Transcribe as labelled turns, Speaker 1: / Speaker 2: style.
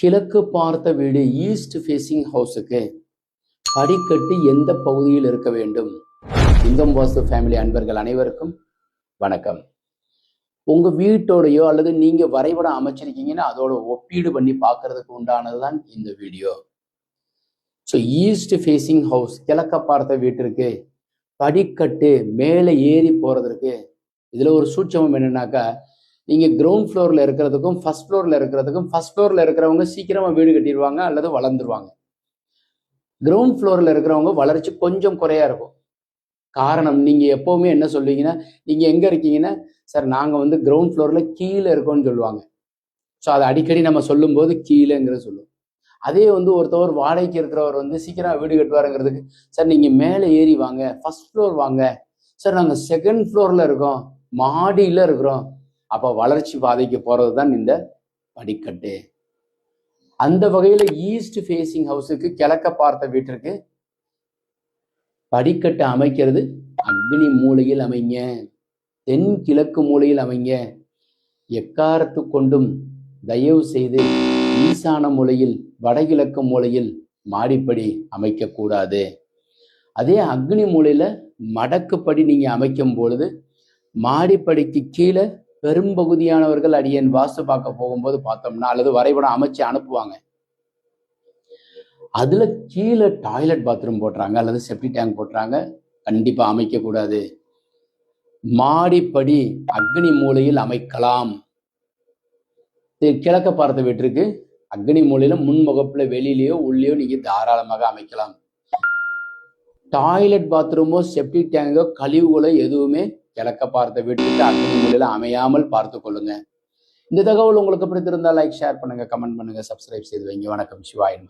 Speaker 1: கிழக்கு பார்த்த வீடு ஈஸ்ட் ஃபேசிங் ஹவுஸுக்கு படிக்கட்டு எந்த பகுதியில் இருக்க வேண்டும்? இங்கம் வாசு ஃபேமிலி அன்பர்கள் அனைவருக்கும் வணக்கம். உங்க வீட்டோடையோ அல்லது நீங்க வரைபடம் அமைச்சிருக்கீங்கன்னா அதோட ஒப்பீடு பண்ணி பார்க்கறதுக்கு உண்டானது தான் இந்த video. So east facing house கிழக்க பார்த்த வீட்டிற்கு படிக்கட்டு மேலே ஏறி போகிறதுக்கு இதில் ஒரு சூட்சமம் என்னன்னாக்கா நீங்கள் கிரவுண்ட் ஃப்ளோரில் இருக்கிறதுக்கும் ஃபர்ஸ்ட் ஃப்ளோரில் இருக்கிறதுக்கும் ஃபர்ஸ்ட் ஃப்ளோரில் இருக்கிறவங்க சீக்கிரமாக வீடு கட்டிடுவாங்க அல்லது வளர்ந்துருவாங்க. கிரவுண்ட் ஃப்ளோரில் இருக்கிறவங்க வளர்ச்சி கொஞ்சம் குறையா இருக்கும். காரணம் நீங்கள் எப்போவுமே என்ன சொல்லுவீங்கன்னா நீங்கள் எங்கே இருக்கீங்கன்னா சார் நாங்கள் வந்து கிரவுண்ட் ஃப்ளோரில் கீழே இருக்கோம்னு சொல்லுவாங்க. ஸோ அதை அடிக்கடி நம்ம சொல்லும்போது கீழேங்கிறத சொல்லுவோம். அதே வந்து ஒருத்தவர் வாடகைக்கு இருக்கிறவர் வந்து சீக்கிரம் வீடு கட்டுவாருங்கிறதுக்கு சார் நீங்கள் மேலே ஏறி வாங்க ஃபர்ஸ்ட் ஃப்ளோர் வாங்க. சார் நாங்கள் செகண்ட் ஃப்ளோரில் இருக்கோம் மாடியில் இருக்கிறோம். அப்போ வளர்ச்சி பாதைக்கு போகிறது தான் இந்த படிக்கட்டு. அந்த வகையில் ஈஸ்ட் ஃபேஸிங் ஹவுஸுக்கு கிழக்க பார்த்த வீட்டிற்கு படிக்கட்டு அமைக்கிறது அக்னி மூலையில் அமைங்க தென் கிழக்கு மூலையில் அமைங்க. எக்காரத்து கொண்டும் தயவு செய்து ஈசான மூலையில் வடகிழக்கு மூலையில் மாடிப்படி அமைக்கக்கூடாது. அதே அக்னி மூலையில் மடக்குப்படி நீங்கள் அமைக்கும் பொழுது மாடிப்படிக்கு கீழே பெரும்பகுதியானவர்கள் அடியன் வாஸ்து பார்க்க போகும்போது பார்த்தோம்னா அல்லது வரைபடம் அமைச்சு அனுப்புவாங்க. அதுல கீழே டாய்லெட் பாத்ரூம் போடுறாங்க அல்லது செப்டி டேங்க் போடுறாங்க. கண்டிப்பா அமைக்க கூடாது மாடிப்படி அக்னி மூலையில் அமைக்கலாம். கிழக்க பார்த்த வீட்டிற்கு அக்னி மூலையில முன்முகப்புல வெளியிலேயோ உள்ளேயோ நீங்க தாராளமாக அமைக்கலாம். டாய்லெட் பாத்ரூமோ செப்டிக் டேங்கோ கழிவுகளோ எதுவுமே கிழக்க பார்த்த வீட்டுக்கு அக்னி மூலையில அமையாமல் பார்த்து கொள்ளுங்க. இந்த தகவல் உங்களுக்கு பிடித்திருந்தால் லைக் ஷேர் பண்ணுங்க கமெண்ட் பண்ணுங்க சப்ஸ்கிரைப் செய்து வைங்க. வணக்கம் சிவாயன்